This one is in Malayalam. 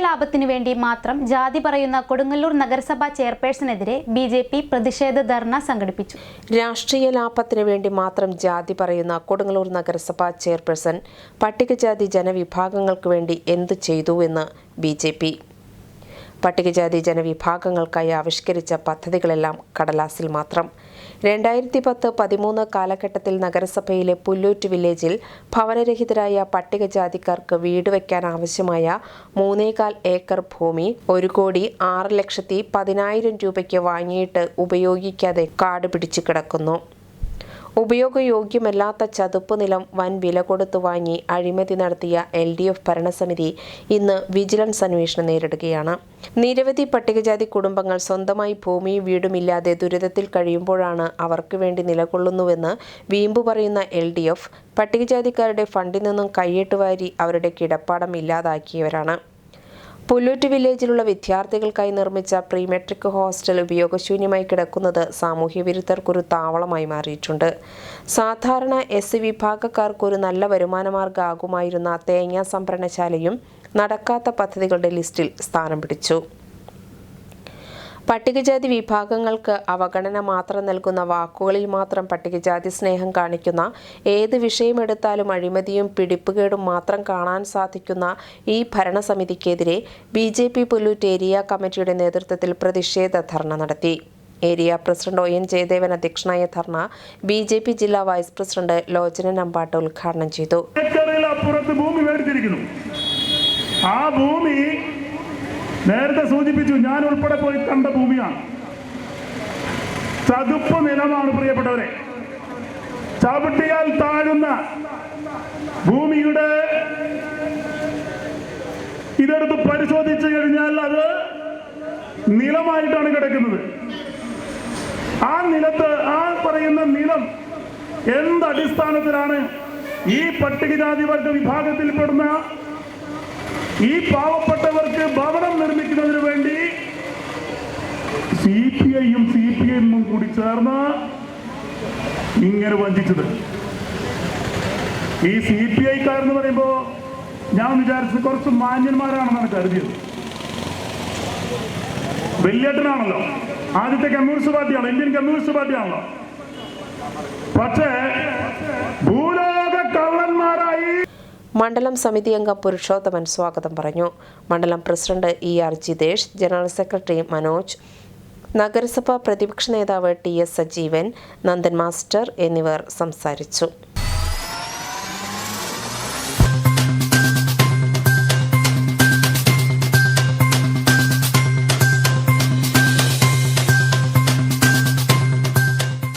ലാഭത്തിനു വേണ്ടി മാത്രം ജാതി പറയുന്ന കൊടുങ്ങല്ലൂർ നഗരസഭാ ചെയർപേഴ്സണെതിരെ ബി ജെ പി പ്രതിഷേധ ധർണ സംഘടിപ്പിച്ചു. രാഷ്ട്രീയ ലാഭത്തിനു വേണ്ടി മാത്രം ജാതി പറയുന്ന കൊടുങ്ങല്ലൂർ നഗരസഭാ ചെയർപേഴ്സൺ പട്ടികജാതി ജനവിഭാഗങ്ങൾക്ക് വേണ്ടി എന്തു ചെയ്തുവെന്ന് ബി ജെ പി. പട്ടികജാതി ജനവിഭാഗങ്ങൾക്കായി ആവിഷ്കരിച്ച പദ്ധതികളെല്ലാം കടലാസിൽ മാത്രം. രണ്ടായിരത്തി പത്ത് പതിമൂന്ന് കാലഘട്ടത്തിൽ നഗരസഭയിലെ പുല്ലൂറ്റ് വില്ലേജിൽ ഭവനരഹിതരായ പട്ടികജാതിക്കാർക്ക് വീട് വയ്ക്കാൻ ആവശ്യമായ മൂന്നേകാൽ ഏക്കർ ഭൂമി ഒരു കോടി ആറ് ലക്ഷത്തി പതിനായിരം രൂപയ്ക്ക് വാങ്ങിയിട്ട് ഉപയോഗിക്കാതെ കാട് പിടിച്ചു കിടക്കുന്നു. ഉപയോഗയോഗ്യമല്ലാത്ത ചതുപ്പ് നിലം വൻ വില കൊടുത്തു വാങ്ങി അഴിമതി നടത്തിയ എൽ ഡി എഫ് ഭരണസമിതി ഇന്ന് വിജിലൻസ് അന്വേഷണം നേരിടുകയാണ്. നിരവധി പട്ടികജാതി കുടുംബങ്ങൾ സ്വന്തമായി ഭൂമിയും വീടുമില്ലാതെ ദുരിതത്തിൽ കഴിയുമ്പോഴാണ് അവർക്ക് വേണ്ടി നിലകൊള്ളുന്നുവെന്ന് വീമ്പു പറയുന്ന എൽ ഡി എഫ് പട്ടികജാതിക്കാരുടെ ഫണ്ടിൽ നിന്നും കൈയിട്ടുവാരി അവരുടെ കിടപ്പാടം ഇല്ലാതാക്കിയവരാണ്. പുല്ലൂറ്റ് വില്ലേജിലുള്ള വിദ്യാർത്ഥികൾക്കായി നിർമ്മിച്ച പ്രീ മെട്രിക് ഹോസ്റ്റൽ ഉപയോഗശൂന്യമായി കിടക്കുന്നത് സാമൂഹ്യ വിരുദ്ധർക്കൊരു താവളമായി മാറിയിട്ടുണ്ട്. സാധാരണ എസ് വിഭാഗക്കാർക്കൊരു നല്ല വരുമാനമാർഗമാകുമായിരുന്ന തേങ്ങ സംഭരണശാലയും നടക്കാത്ത പദ്ധതികളുടെ ലിസ്റ്റിൽ സ്ഥാനം പിടിച്ചു. പട്ടികജാതി വിഭാഗങ്ങൾക്ക് അവഗണന മാത്രം നൽകുന്ന വാക്കുകളിൽ മാത്രം പട്ടികജാതി സ്നേഹം കാണിക്കുന്ന ഏത് വിഷയമെടുത്താലും അഴിമതിയും പിടിപ്പുകേടും മാത്രം കാണാൻ സാധിക്കുന്ന ഈ ഭരണസമിതിക്കെതിരെ B J P Pullut area കമ്മിറ്റിയുടെ നേതൃത്വത്തിൽ പ്രതിഷേധ ധർണ നടത്തി. Area president O N Jayadevan അധ്യക്ഷനായ ധർണ ബി ജെ പി ജില്ലാ വൈസ് പ്രസിഡന്റ് ലോചന നമ്പാട്ട് ഉദ്ഘാടനം ചെയ്തു. ആ ഭൂമി നേരത്തെ സൂചിപ്പിച്ചു ഞാൻ ഉൾപ്പെടെ പോയി കണ്ട ഭൂമിയാണ്. ചതുപ്പ് നിലമാണ് പ്രിയപ്പെട്ടവരെ. ചവിട്ടിയാൽ താഴുന്ന ഭൂമിയുടെ ഇതെടുത്ത് പരിശോധിച്ചു കഴിഞ്ഞാൽ അത് നിലമായിട്ടാണ് കിടക്കുന്നത്. ആ നിലത്ത് ആ പറയുന്ന നിലം എന്ത് അടിസ്ഥാനത്തിലാണ് ഈ പട്ടികജാതി വർഗ വിഭാഗത്തിൽപ്പെടുന്ന ഈ പാവപ്പെട്ടവർക്ക് സി പി ഐയും സി പി എമ്മും കൂടി ചേർന്ന് ഇങ്ങനെ വഞ്ചിച്ചത്. ഈ സി പി ഐക്കാരെന്ന് പറയുമ്പോ ഞാൻ വിചാരിച്ചത് കുറച്ച് മാന്യന്മാരാണെന്നാണ് കരുതിയത്. വെല്ലേട്ടനാണല്ലോ ആദ്യത്തെ കമ്മ്യൂണിസ്റ്റ് പാർട്ടിയാണ് ഇന്ത്യൻ കമ്മ്യൂണിസ്റ്റ് പാർട്ടിയാണല്ലോ. പക്ഷേ ഭൂലോക കള്ളന്മാരായി മണ്ഡലം സമിതി അംഗം പുരുഷോത്തമൻ സ്വാഗതം പറഞ്ഞു. മണ്ഡലം president E R Jithesh general secretary Manoj നഗരസഭാ പ്രതിപക്ഷ നേതാവ് T S Sajeevan Nandan master എന്നിവർ സംസാരിച്ചു.